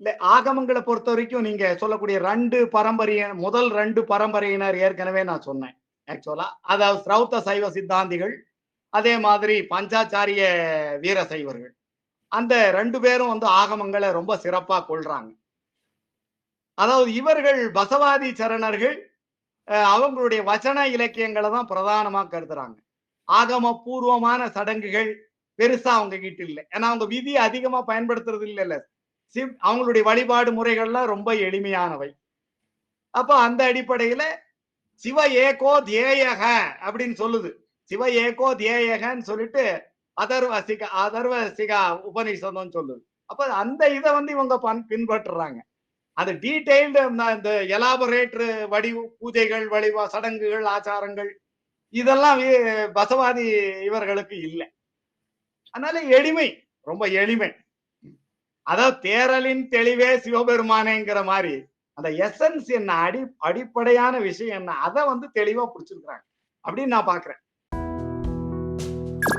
இல்ல ஆகமங்களை பொறுத்த வரைக்கும் நீங்க சொல்லக்கூடிய ரெண்டு பரம்பரைய முதல் ரெண்டு பரம்பரையினர் ஏற்கனவே நான் சொன்னேன். ஆக்சுவலா அதாவது ஸ்ரௌத்த சைவ சித்தாந்திகள் அதே மாதிரி பஞ்சாச்சாரிய வீர சைவர்கள். அந்த ரெண்டு பேரும் வந்து ஆகமங்களை ரொம்ப சிறப்பா கொள்றாங்க அதாவது இவர்கள் பசவாதி சரணர்கள் அஹ், அவங்களுடைய வச்சன இலக்கியங்களை தான் பிரதானமா கருதுறாங்க. ஆகம பூர்வமான சடங்குகள் பெருசா அவங்க கிட்ட இல்லை. ஏன்னா அவங்க விதி அதிகமா பயன்படுத்துறது இல்லை சிவ் அவங்களுடைய வழிபாடு முறைகள்லாம் ரொம்ப எளிமையானவை. அப்ப அந்த அடிப்படையில சிவ ஏகோ தேயக அப்படின்னு சொல்லுது. சிவ ஏகோ தேயகன்னு சொல்லிட்டு அதர்வ சிக அதர்வ சிகா உபநிஷதம் சொல்லுது. அப்ப அந்த இதை வந்து இவங்க பன் பின்பற்றுறாங்க. அது டீடைல்டு இந்த எலாபரேட்டர் வடி பூஜைகள் வழிவா சடங்குகள் ஆச்சாரங்கள் இதெல்லாம் பசவாதி இவர்களுக்கு இல்லை. அதனால எளிமை ரொம்ப எளிமை. அதாவது தேரலின் தெளிவே சிவபெருமானேங்கிற மாதிரி அந்த எசன்ஸ் என்ன அடி அடிப்படையான விஷயம் என்ன அதை வந்து தெளிவா புடிச்சிருக்கிறாங்க. அப்படின்னு நான் பாக்குறேன்.